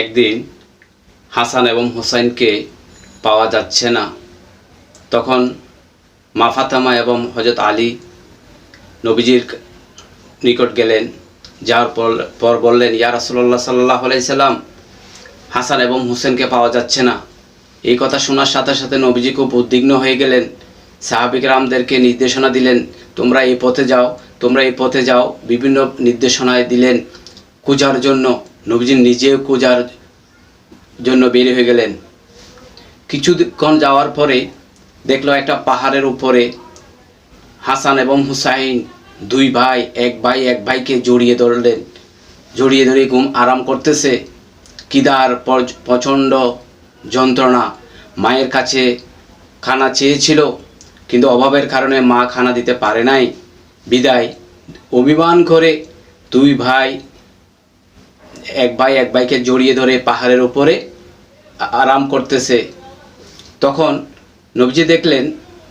একদিন হাসান এবং হুসাইনকে পাওয়া যাচ্ছে না। তখন মাফাতামা এবং হজরত আলী নবীজির নিকট গেলেন। যাওয়ার পর বললেন, ইয়া রাসুল্লাহ সাল্লাহ আলাইসাল্লাম হাসান এবং হুসেনকে পাওয়া যাচ্ছে না। এই কথা শোনার সাথে সাথে নবীজি খুব উদ্বিগ্ন হয়ে গেলেন। সাহাবিক রামদেরকে নির্দেশনা দিলেন, তোমরা এই পথে যাও, তোমরা এই পথে যাও। বিভিন্ন নির্দেশনায় দিলেন কুজার জন্য। নবীজি নিজেও কুজার জন্য বের হয়ে গেলেন। কিছুক্ষণ যাওয়ার পরে দেখল একটা পাহাড়ের উপরে হাসান এবং হুসাইন দুই ভাই, এক ভাই, এক ভাইকে জড়িয়ে ধরলেন। জড়িয়ে ধরে ঘুম আরাম করতেছে। কিদার প্রচণ্ড যন্ত্রণা। মায়ের কাছে খানা চেয়েছিল, কিন্তু অভাবের কারণে মা খানা দিতে পারে নাই। বিদায়। অভিমান করে দুই ভাই এক ভাই এক ভাইকে জড়িয়ে ধরে পাহাড়ের উপরে আরাম করতেছে। তখন নবজি দেখলেন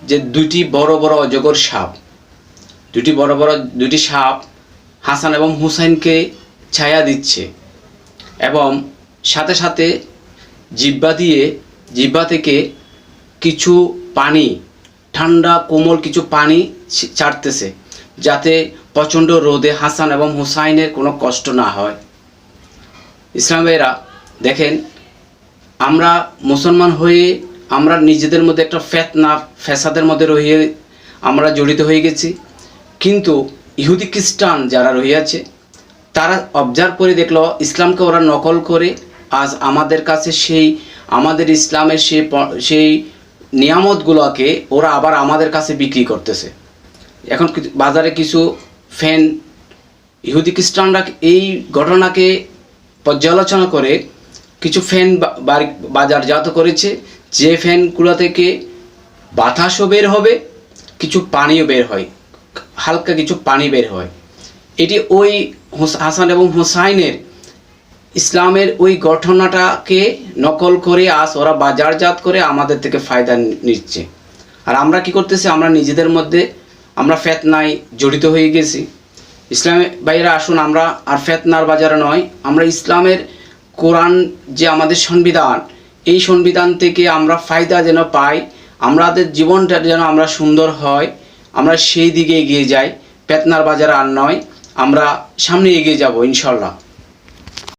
যে দুটি বড় বড় অজগর সাপ। দুটি বড় বড় দুটি সাপ হাসান এবং হুসাইনকে ছায়া দিচ্ছে এবং সাথে সাথে জিব্বা দিয়ে জিব্বা থেকে কিছু পানি, ঠান্ডা, কোমল কিছু পানি ছাড়তেছে যাতে প্রচণ্ড রোদে হাসান এবং হুসাইনের কোনো কষ্ট না হয়। ইসলামেরা, দেখেন, আমরা মুসলমান হয়ে আমরা নিজেদের মধ্যে একটা ফেতনা, ফ্যাসাদের মধ্যে রহিয়ে আমরা জড়িত হয়ে গেছি। কিন্তু ইহুদি খ্রিস্টান যারা রহিয়াছে তারা অবজার্ভ করে দেখল, ইসলামকে ওরা নকল করে, আজ আমাদের কাছে সেই, আমাদের ইসলামের সেই সেই নিয়ামতগুলোকে ওরা আবার আমাদের কাছে বিক্রি করতেছে। এখন বাজারে কিছু ফ্যান ইহুদি খ্রিস্টানরা এই ঘটনাকে পর্যালোচনা করে কিছু ফ্যান বাজারজাত করেছে। যে ফ্যানগুলো থেকে বাতাসও বের হবে, কিছু পানিও বের হয়। হালকা কিছু পানি বের হয়। এটি ওই হাসান এবং হুসাইনের ইসলামের ওই ঘটনাটাকে নকল করে আস ওরা বাজারজাত করে আমাদের থেকে ফায়দা নিচ্ছে। আর আমরা কি করতেছি? আমরা নিজেদের মধ্যে আমরা ফেতনায় জড়িত হয়ে গেছি। ইসলামের বাইরা আসুন, আমরা আর ফেতনার বাজারে নয়, আমরা ইসলামের কোরআন যে আমাদের সংবিধান, এই সংবিধান থেকে আমরা ফায়দা যেন পাই, আমাদের জীবনটা যেন আমরা সুন্দর হয়, আমরা সেই দিকে এগিয়ে যাই পেতনার বাজার আর নয়, আমরা সামনে এগিয়ে যাব, ইনশাল্লাহ।